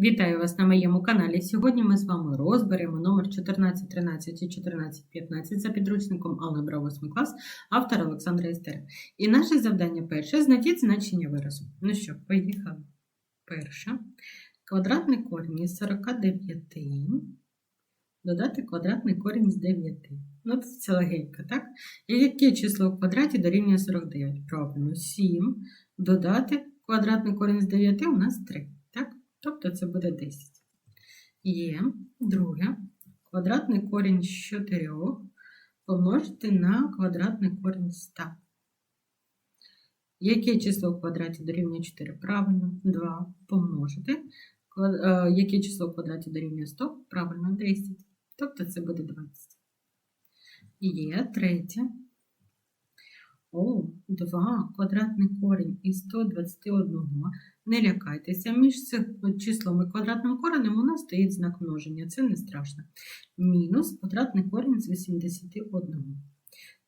Вітаю вас на моєму каналі. Сьогодні ми з вами розберемо номер 1413 і 1415 за підручником Алгебра 8 клас, автор Олександра Істер. І наше завдання перше знайдіть значення виразу. Ну що, поїхали. Перше. Квадратний корінь із 49 додати квадратний корінь з 9. Ну, це легенько, так? І яке число в квадраті дорівнює 49? Правильно, 7 додати квадратний корінь з 9 у нас 3. Так? Тобто це буде 10. Є друге. Квадратний корінь з 4 помножити на квадратний корінь з 100. Яке число в квадраті дорівнює 4? Правильно, 2 помножити. Е, Яке число в квадраті дорівнює 100? Правильно, 10. Тобто це буде 20. Є третє. О, 2 квадратний корінь із 121. Не лякайтеся, між числом і квадратним коренем у нас стоїть знак множення, це не страшно. Мінус квадратний корінь з 81.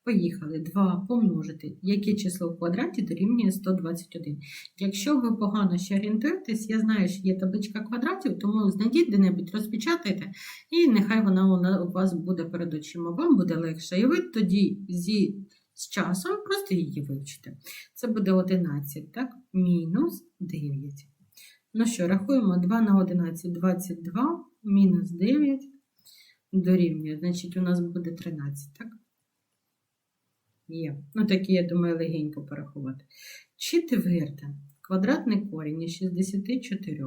Поїхали. 2 помножити. Яке число в квадраті дорівнює 121. Якщо ви погано ще орієнтуєтесь, я знаю, що є табличка квадратів, тому знайдіть де-небудь, розпечатайте, і нехай вона у вас буде перед очима. Вам буде легше. І ви тоді зі з часом просто її вивчите. Це буде 11, так? Мінус 9. Ну що, рахуємо 2 на 11, 22, мінус 9 дорівнює. Значить, у нас буде 13, так? Є. Ну, такі, я думаю, легенько порахувати. Четверте. Квадратний корінь із 64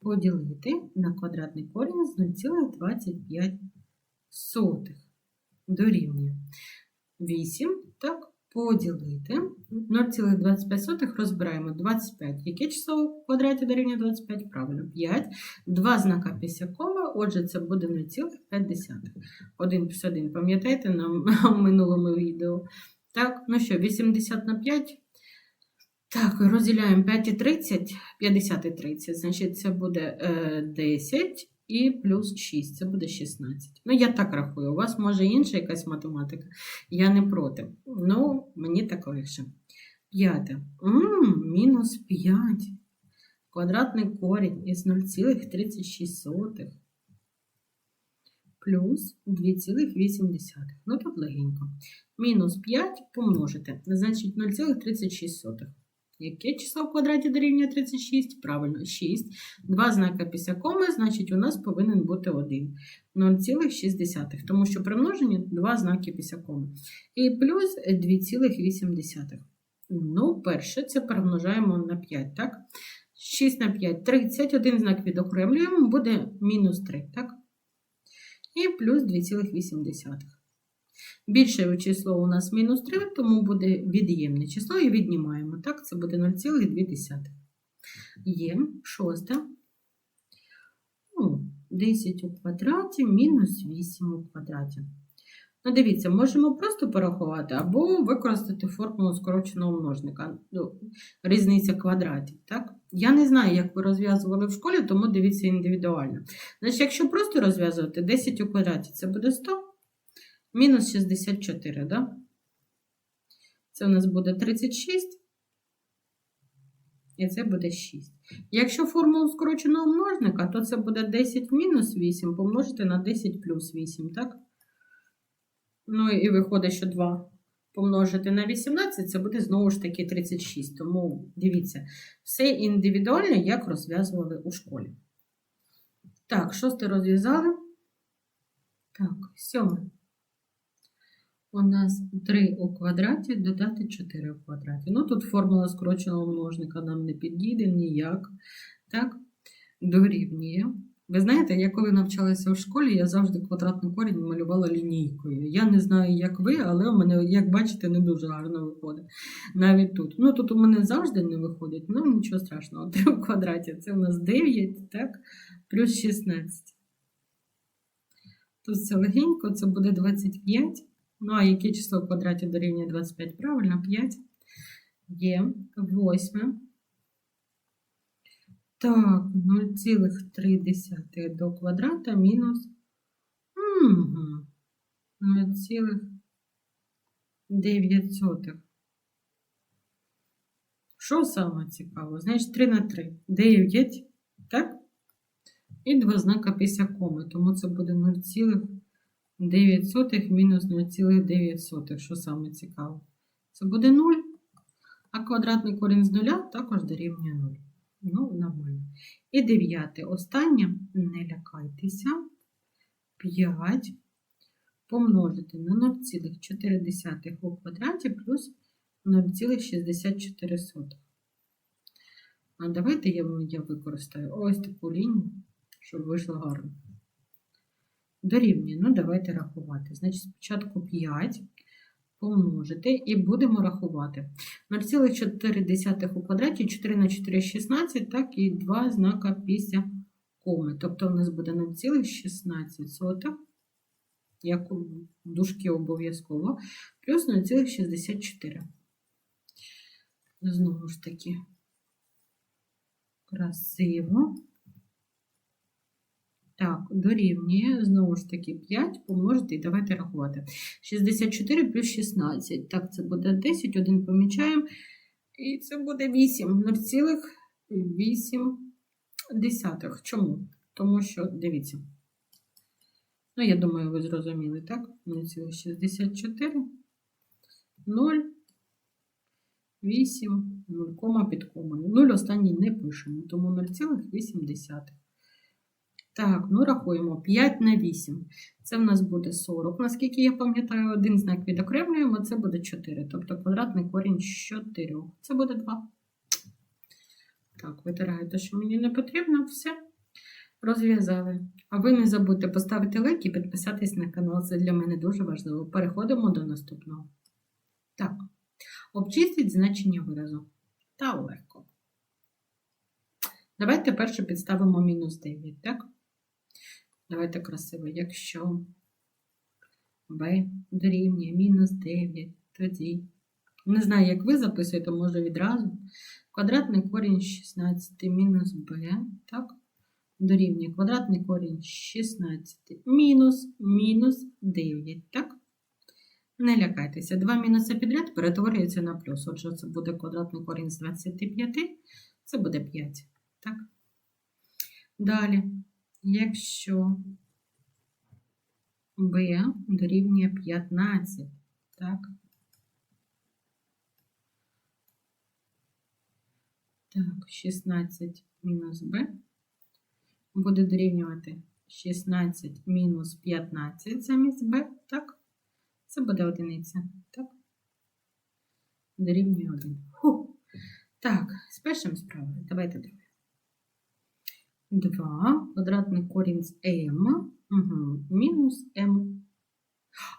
поділити на квадратний корінь з 0,25 дорівнює. 8, так, поділити. 0,25 розбираємо 25. Яке число в квадраті дорівнює 25? Правильно, 5. Два знака після кома, отже, це буде 0,5. 1 плюс 1, пам'ятаєте на минулому відео? Так, ну що, 80 на 5. Так, розділяємо 5 і 30, 50 і 30, значить це буде е, 10 і плюс 6, це буде 16. Ну, я так рахую, у вас може інша якась математика, я не проти. Ну, мені так легше. П'яте. Мінус 5. Квадратний корінь із 0,36 плюс 2,8. Ну, тут легенько. Мінус 5 помножити, значить 0,36. Яке число в квадраті дорівнює 36? Правильно, 6. Два знака після коми, значить, у нас повинен бути 1. 0,6. Тому що при множенні два знаки після коми. І плюс 2,8. Ну, перше, це перемножаємо на 5, так? 6 на 5 30, один знак відокремлюємо, буде мінус 3, так? І плюс 2,8. Більше число у нас мінус 3, тому буде від'ємне число і віднімаємо. Так, це буде 0,2. Є шосте. Ну, 10 у квадраті мінус 8 у квадраті. Ну, дивіться, можемо просто порахувати або використати формулу скороченого множника. Ну, різниця квадратів. Так? Я не знаю, як ви розв'язували в школі, тому дивіться індивідуально. Значить, якщо просто розв'язувати 10 у квадраті, це буде 100. Мінус 64, да? Це у нас буде 36. І це буде 6. Якщо формулу скороченого множника, то це буде 10 мінус 8 помножити на 10 плюс 8, так? Ну і виходить, що 2 помножити на 18, це буде знову ж таки 36. Тому дивіться, все індивідуально, як розв'язували у школі. Так, шосте розв'язали. Так, сьоме. У нас 3 у квадраті додати 4 у квадраті. Ну, тут формула скороченого множника нам не підійде ніяк. Так, дорівнює. Ви знаєте, я коли навчалася в школі, я завжди квадратний корінь малювала лінійкою. Я не знаю, як ви, але у мене, як бачите, не дуже гарно виходить. Навіть тут. Ну, тут у мене завжди не виходить, ну нічого страшного. 3 у квадраті це у нас 9, так, плюс 16. Тут це легенько, це буде 25. Ну, а яке число в квадраті дорівнює 25? Правильно, 5. Є 8. Так, 0,3 до квадрата мінус. Угу. 0,3. 9 сотих. Що саме цікаво? Значить, 3 на 3. 9, так? І два знака після коми. Тому це буде 0,9 мінус 0,9. Що саме цікаво? Це буде 0. А квадратний корінь з нуля також дорівнює 0. Ну. І дев'яте. Останнє, не лякайтеся. 5 помножити на 0,4 у квадраті плюс 0,64. А давайте я, я використаю ось таку лінію, щоб вийшло гарно. Дорівнює, ну давайте рахувати. Значить, спочатку 5 помножити і будемо рахувати. 0,4 у квадраті, 4 на 4 16, так і 2 знака після коми. Тобто у нас буде 0,16, як у дужки обов'язково, плюс 0,64. Знову ж таки, красиво. Так, дорівнює, знову ж таки, 5 помножити і давайте рахувати. 64 плюс 16. Так, це буде 10, один помічаємо. І це буде 8, 0,8. Чому? Тому що, дивіться. Ну, я думаю, ви зрозуміли, так? 0,64, 0, 8, 0, кома під комою. 0 останній не пишемо, тому 0,8. Так, ну рахуємо 5 на 8. Це в нас буде 40. Наскільки я пам'ятаю, один знак відокремлюємо, це буде 4. Тобто квадратний корінь з 4. Це буде 2. Так, витираєте, що мені не потрібно. Все. Розв'язали. А ви не забудьте поставити лайк і підписатись на канал. Це для мене дуже важливо. Переходимо до наступного. Так, обчистіть значення виразу. Та легко. Давайте перше підставимо мінус 9, так? Давайте красиво. Якщо b дорівнює мінус 9, тоді. Не знаю, як ви записуєте, може відразу. Квадратний корінь 16 мінус b, так? Дорівнює квадратний корінь 16 мінус мінус 9, так? Не лякайтеся. Два мінуси підряд перетворюються на плюс. Отже, це буде квадратний корінь з 25, це буде 5. Так? Далі якщо b дорівнює 15, так? Так, 16 мінус b буде дорівнювати 16 мінус 15 замість b, так? Це буде одиниця, так? Дорівнює 1. Фу. Так, з першим справою. Давайте друге. 2, квадратний корінь з m, угу, мінус m.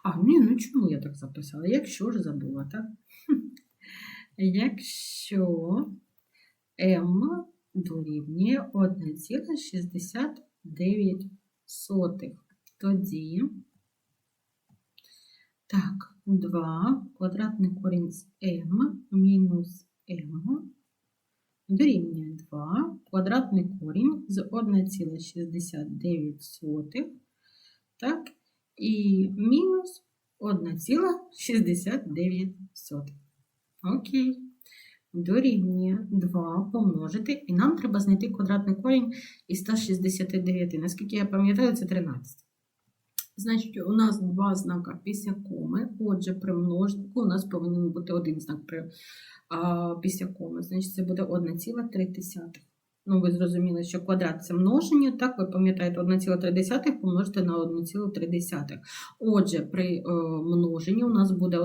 А, ні, ну чому я так записала? Якщо ж забула, так? Якщо m дорівнює 1,69, тоді так, 2 квадратний корінь з m мінус m дорівнює 2 квадратний корінь з 1,69, так, і мінус 1,69. Окей. Дорівнює 2 помножити, і нам треба знайти квадратний корінь із 169. Наскільки я пам'ятаю, це 13. Значить, у нас два знака після коми. Отже, при множнику у нас повинен бути один знак при а, після коми. Значить, це буде 1,3. Ну, ви зрозуміли, що квадрат це множення. Так, ви пам'ятаєте, 1,3 помножити на 1,3. Отже, при е, множенні у нас буде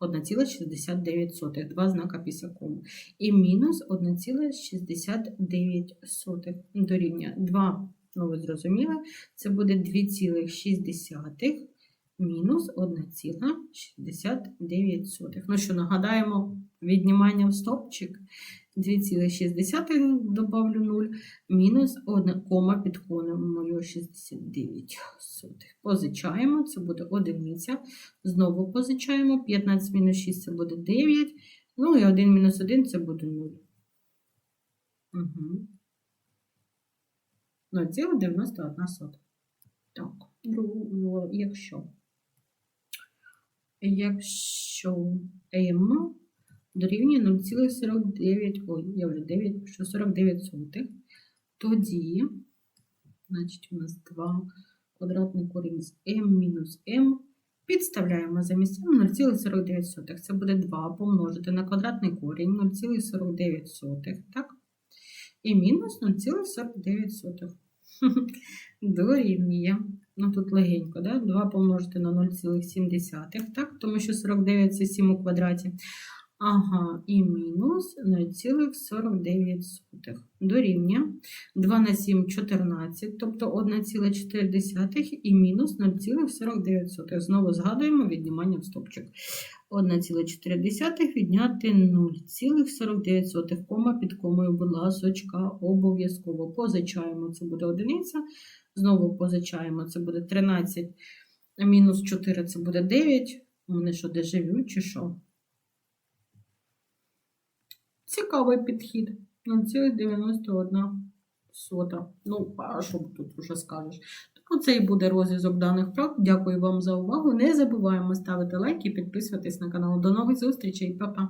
1,69, два знака після коми. І мінус 1,69 дорівнює 2. Ну, ви зрозуміли, це буде 2,6 мінус 1,69. Ну що, нагадаємо, віднімання в стопчик 2,6 добавлю 0, мінус 1 кома під конем 0,69. Позичаємо, це буде одиниця. Знову позичаємо. 15 мінус 6 це буде 9. Ну і 1 мінус 1 це буде 0. Угу. 0,91. Так, якщо якщо m дорівнює 0,49, ой, я вже 9, що 49 сотих, тоді, значить, у нас 2 квадратний корінь з m мінус m, підставляємо замість m 0,49. Це буде 2 помножити на квадратний корінь 0,49 так? І мінус 0,49 сотих. Дорівнює. Ну тут легенько, да? 2 помножити на 0,7, так? Тому що 49 це 7 у квадраті. Ага, і мінус 0,49 дорівнює 2 на 7 – 14, тобто 1,4 і мінус 0,49. Знову згадуємо віднімання в стопчик. 1,4 відняти 0,49, кома під комою, будь ласочка, обов'язково позичаємо, це буде одиниця, знову позичаємо, це буде 13, мінус 4 це буде 9. Вони що, дежавю чи що? Цікавий підхід. 0,91 сота. Ну, а що тут вже скажеш? Тому це і буде розв'язок даних прав. Дякую вам за увагу. Не забуваємо ставити лайк і підписуватись на канал. До нових зустрічей, Па-па!